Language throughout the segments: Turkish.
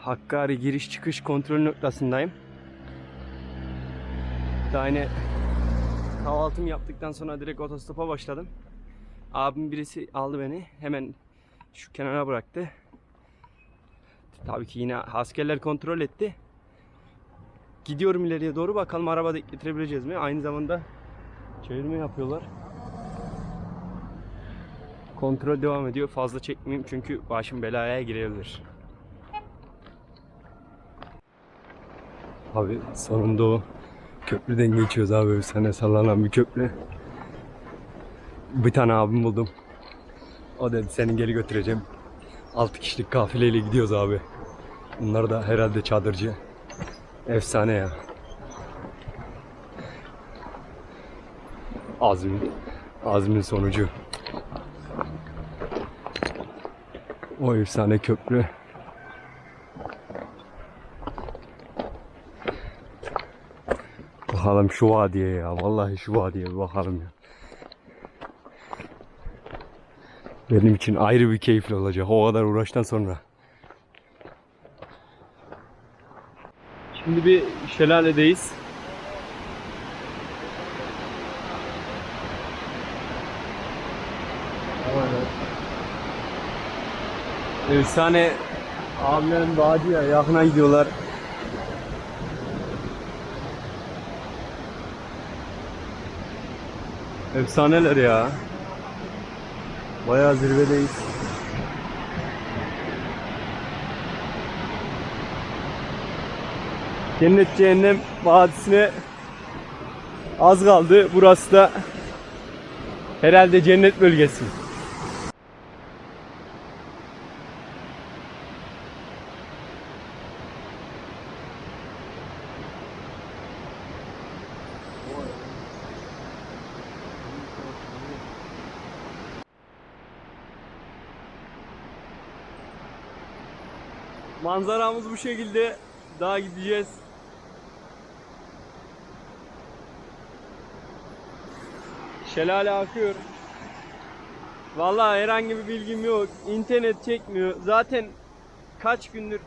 Hakkari giriş çıkış kontrol noktasındayım. Daha yine kahvaltımı yaptıktan sonra direkt otostopa başladım. Abim birisi aldı beni. Hemen şu kenara bıraktı. Tabii ki yine askerler kontrol etti. Gidiyorum ileriye doğru bakalım arabada getirebileceğiz mi? Aynı zamanda çevirme yapıyorlar. Kontrol devam ediyor. Fazla çekmeyeyim çünkü başım belaya girebilir. Abi sonunda o köprüden geçiyoruz abi. Bir sene sallanan bir köprü. Bir tane abim buldum. O dedi seni geri götüreceğim. 6 kişilik kafileyle gidiyoruz abi. Bunlar da herhalde çadırcı. Efsane ya. Azmin. Azmin sonucu. O efsane köprü. Bakalım şu vadiye ya. Vallahi şu vadiye bir bakalım ya. Benim için ayrı bir keyifli olacak. O kadar uğraştan sonra. Şimdi bir şelaledeyiz. Efsane abilerin vadi ya yakına gidiyorlar. Efsaneler ya. Bayağı zirvedeyiz. Cennet Cehennem Vadisi'ne az kaldı. Burası da herhalde cennet bölgesi. Manzaramız bu şekilde. Daha gideceğiz. Şelale akıyor. Vallahi herhangi bir bilgim yok. İnternet çekmiyor. Zaten kaç gündür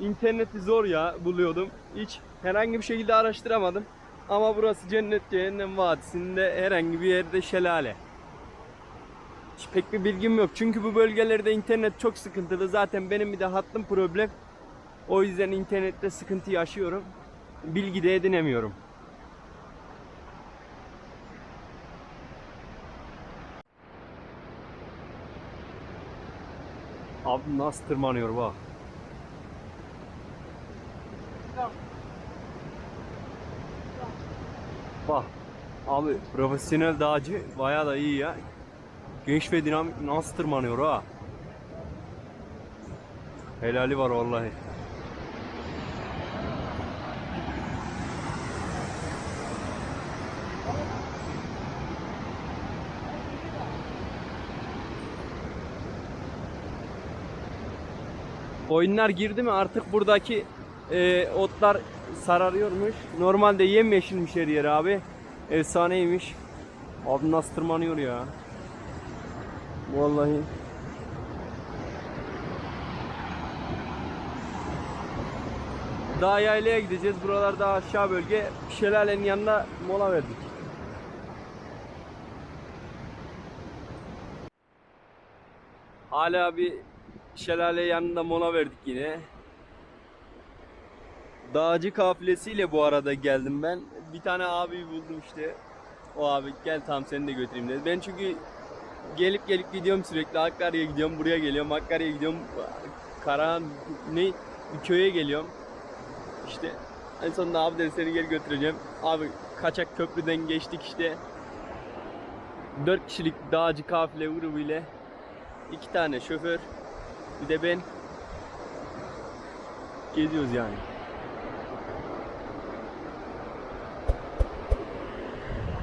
interneti zor ya buluyordum. Hiç herhangi bir şekilde araştıramadım. Ama burası Cennet Cehennem Vadisi'nde herhangi bir yerde şelale. Pek bir bilgim yok. Çünkü bu bölgelerde internet çok sıkıntılı. Zaten benim bir de hattım problem. O yüzden internette sıkıntı yaşıyorum. Bilgi de edinemiyorum. Abi nasıl tırmanıyor bak. Bak. Abi profesyonel dağcı bayağı da iyi ya. Genç ve dinamik nasıl tırmanıyor ha? Helali var vallahi. Oyunlar girdi mi artık buradaki e, otlar sararıyormuş. Normalde yemyeşilmiş her yer abi. Efsaneymiş. Abi nasıl tırmanıyor ya? Vallahi. Daha yaylaya gideceğiz. Buralarda aşağı bölge. Şelalenin yanına mola verdik. Hala bir şelale yanında mola verdik yine. Dağcı kafilesiyle bu arada geldim ben. Bir tane abi buldum işte. O abi gel tam seni de götüreyim dedi. Ben çünkü gelip gelip gidiyorum sürekli. Hakkari'ye gidiyorum, buraya geliyorum. Hakkari'ye gidiyorum. Karahan ne bir köye geliyorum. İşte en sonunda abi dedi seni geri götüreceğim. Abi kaçak köprüden geçtik işte. 4 kişilik dağcı kafile grubu ile iki tane şoför bir de ben geziyoruz yani.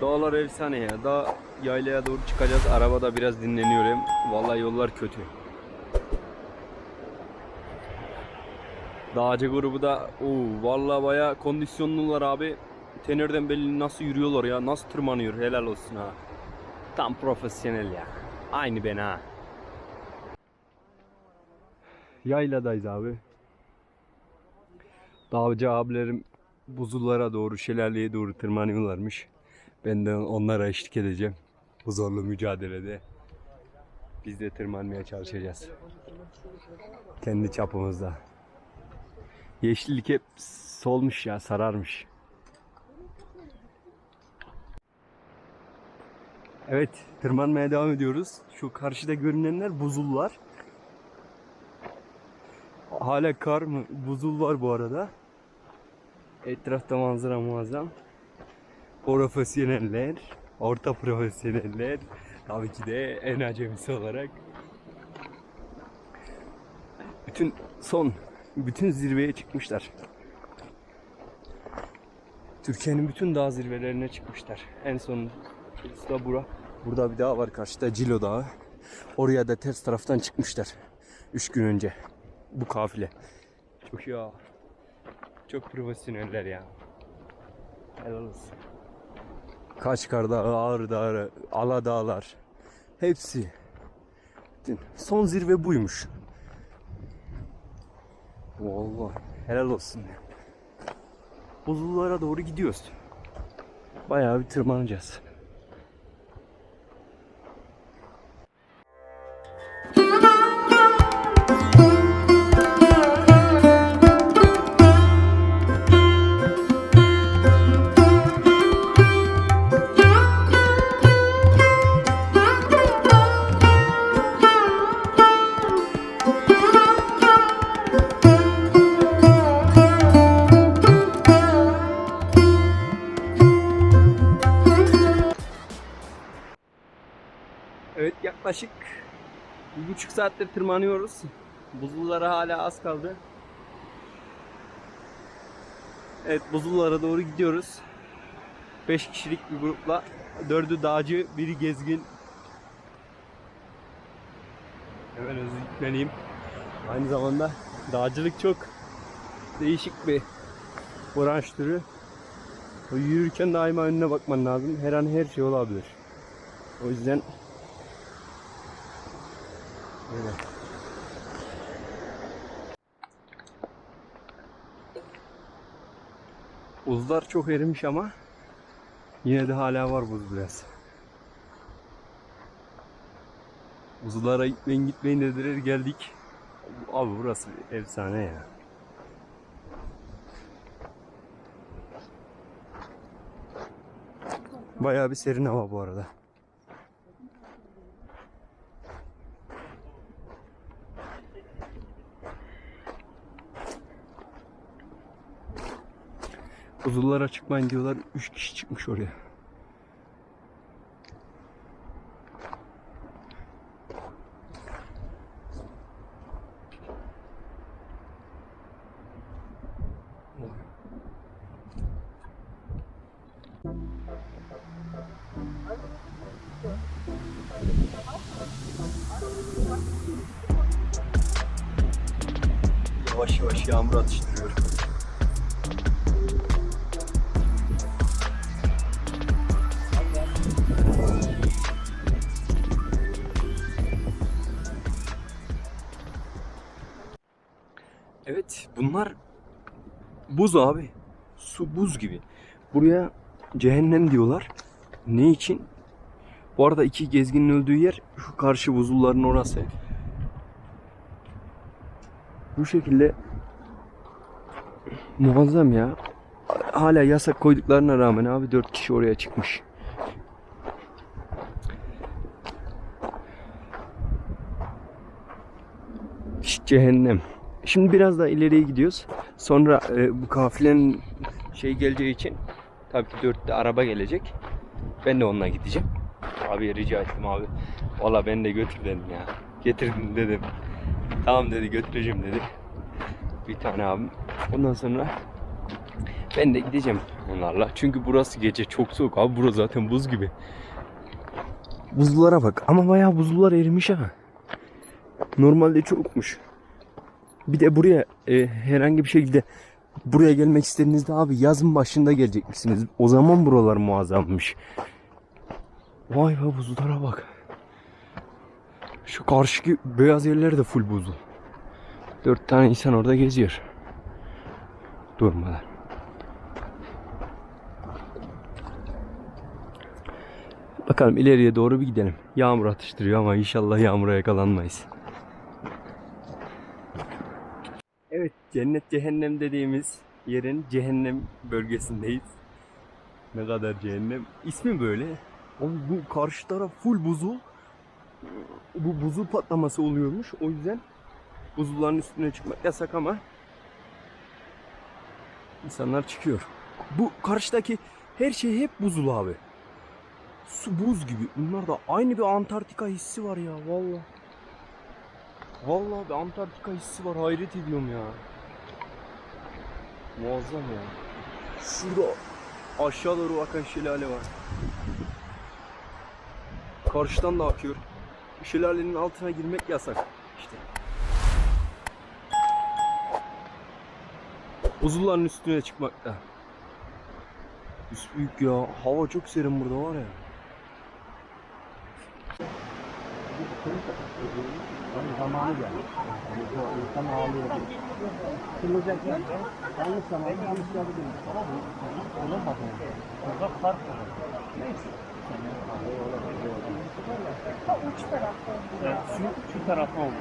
Dağlar efsane ya. Daha yaylaya doğru çıkacağız. Arabada biraz dinleniyorum. Vallahi yollar kötü. Dağcı grubu da oo, vallahi baya kondisyonlular abi. Tenerden belli nasıl yürüyorlar ya. Nasıl tırmanıyor. Helal olsun ha. Tam profesyonel ya. Aynı ben ha. Yayladayız abi. Dağcı abilerim buzullara doğru, şelaleye doğru tırmanıyorlarmış. Ben de onlara eşlik edeceğim. Bu zorlu mücadelede. Biz de tırmanmaya çalışacağız. Kendi çapımızda. Yeşillik hep solmuş ya, sararmış. Evet, tırmanmaya devam ediyoruz. Şu karşıda görünenler buzullar. Hala kar mı? Buzul var bu arada. Etrafta manzara muazzam. Profesyoneller, orta profesyoneller, tabii ki de en acemisi olarak. Bütün son, bütün zirveye çıkmışlar. Türkiye'nin bütün dağ zirvelerine çıkmışlar. En son da bura. Burada bir dağ var karşıda Cilo Dağı. Oraya da ters taraftan çıkmışlar. Üç gün önce. Bu kafile. Çok ya. Çok profesyoneller ya. Helal olsun. Kaçkar Dağı, Ağrı Dağı, Ala Dağlar. Hepsi. Son zirve buymuş. Vallahi helal olsun. Buzullara doğru gidiyoruz. Bayağı bir tırmanacağız. Yaklaşık bir buçuk saattir tırmanıyoruz. Buzullara hala az kaldı. Evet buzullara doğru gidiyoruz. 5 kişilik bir grupla. Dördü dağcı, biri gezgin. Hemen özür Aynı zamanda dağcılık çok değişik bir branş türü. O Yürürken daima önüne bakman lazım. Her an her şey olabilir. O yüzden Öyle. Buzlar çok erimiş ama yine de hala var buz biraz. Buzlara gitmeyin gitmeyin dediler geldik. Abi burası bir efsane ya. Bayağı bir serin hava bu arada. Buzullara çıkmayın diyorlar. 3 kişi çıkmış oraya. Bunlar buz abi. Su buz gibi. Buraya cehennem diyorlar. Ne için? Bu arada iki gezginin öldüğü yer şu karşı buzulların orası. Bu şekilde muazzam ya. Hala yasak koyduklarına rağmen abi dört kişi oraya çıkmış. Cehennem. Şimdi biraz daha ileriye gidiyoruz. Sonra e, bu kafilenin şey geleceği için tabii ki dörtte araba gelecek. Ben de onunla gideceğim. Abi rica ettim abi. Valla ben de götür dedim ya. Getirdim dedim. Tamam dedi götüreceğim dedi. Bir tane abim. Ondan sonra ben de gideceğim onlarla. Çünkü burası gece çok soğuk abi. Burası zaten buz gibi. Buzlulara bak. Ama bayağı buzullar erimiş ha. Normalde çokmuş. Bir de buraya e, herhangi bir şekilde buraya gelmek istediğinizde abi yazın başında gelecekmişsiniz. O zaman buralar muazzammış. Vay be buzullara bak. Şu karşıki beyaz yerler de full buzul. Dört tane insan orada geziyor. durmadan. Bakalım ileriye doğru bir gidelim. Yağmur atıştırıyor ama inşallah yağmura yakalanmayız. Evet, cennet cehennem dediğimiz yerin cehennem bölgesindeyiz. Ne kadar cehennem. İsmi böyle. Oğlum bu karşı taraf full buzul. Bu buzul patlaması oluyormuş. O yüzden buzulların üstüne çıkmak yasak ama insanlar çıkıyor. Bu karşıdaki her şey hep buzul abi. Su buz gibi. Bunlar da aynı bir Antarktika hissi var ya valla. Vallahi bir Antarktika hissi var. Hayret ediyorum ya. Muazzam ya. Şurada aşağı doğru akan şelale var. Karşıdan da akıyor. Şelalenin altına girmek yasak. İşte. Buzulların üstüne çıkmakta. Üst büyük ya. Hava çok serin burada var ya. Zamanı geldi. İnsan ağlıyor. Kırılacak yer yanlış zamanda yanlış yerde. Ama bu olamadı. Burada fark var. Neyse. Evet, şu, şu tarafa oldu.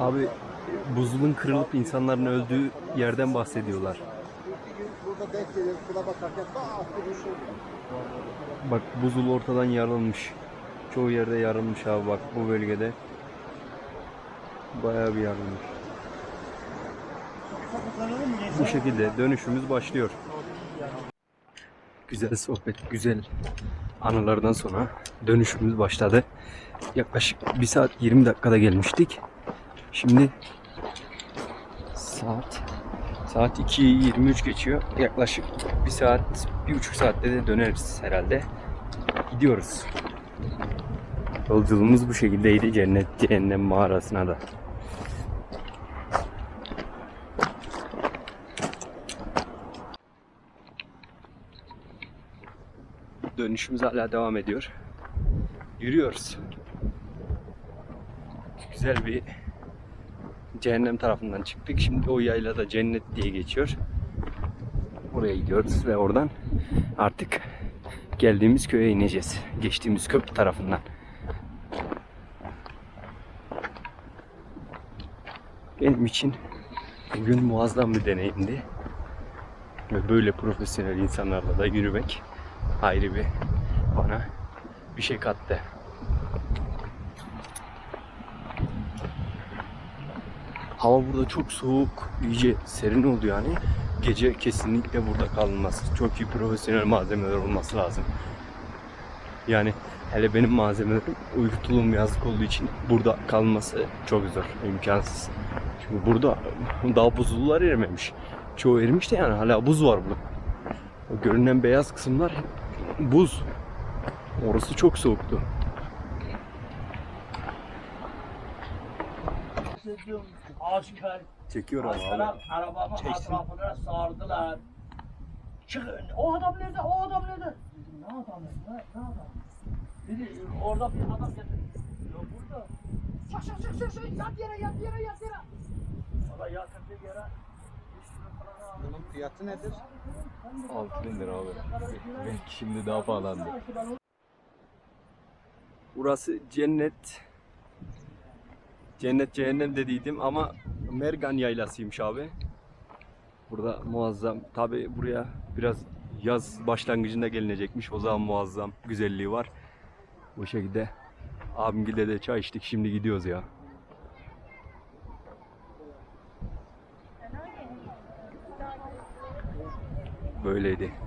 Abi buzulun kırılıp insanların öldüğü yerden bahsediyorlar. Bak buzul ortadan yarılmış. Çoğu yerde yarılmış abi bak bu bölgede. Bayağı bir yarılmış. Bu şekilde dönüşümüz başlıyor. Güzel sohbet, güzel anılardan sonra dönüşümüz başladı. Yaklaşık 1 saat 20 dakikada gelmiştik. Şimdi saat saat 2'yi 23 geçiyor. Yaklaşık 1 saat, 1,5 saatte de döneriz herhalde. Gidiyoruz. Yolculuğumuz bu şekildeydi cennet cehennem mağarasına da. Dönüşümüz hala devam ediyor. Yürüyoruz. Güzel bir cehennem tarafından çıktık. Şimdi o yaylada cennet diye geçiyor. Oraya gidiyoruz ve oradan artık geldiğimiz köye ineceğiz. Geçtiğimiz köprü tarafından. Benim için bugün muazzam bir deneyimdi. Ve böyle profesyonel insanlarla da yürümek ayrı bir bana bir şey kattı. Hava burada çok soğuk, iyice serin oldu yani. Gece kesinlikle burada kalınmaz. Çok iyi profesyonel malzemeler olması lazım. Yani hele benim malzemelerim uyku tulum yazlık olduğu için burada kalması çok zor, imkansız. Çünkü burada daha buzullar erimemiş. Çoğu erimiş de yani hala buz var burada. O görünen beyaz kısımlar hep buz. Orası çok soğuktu. Asker Çekiyorum Askerler arabamın etrafına sardılar. Çıkın. O adam nerede? O adam nerede? Ne adam? Ne, ne adam? Dedi orada bir adam dedi. Yok burada. Şak şak şak şak şak yat yere yat yere yat yere. Da yatırdı yere. Bunun fiyatı nedir? 6 bin lira abi. Belki şimdi daha pahalandı. Burası cennet. Cennet cehennem dediydim ama Mergan yaylasıymış abi. Burada muazzam. Tabi buraya biraz yaz başlangıcında gelinecekmiş. O zaman muazzam güzelliği var. Bu şekilde abimgilde de çay içtik. Şimdi gidiyoruz ya. Böyleydi.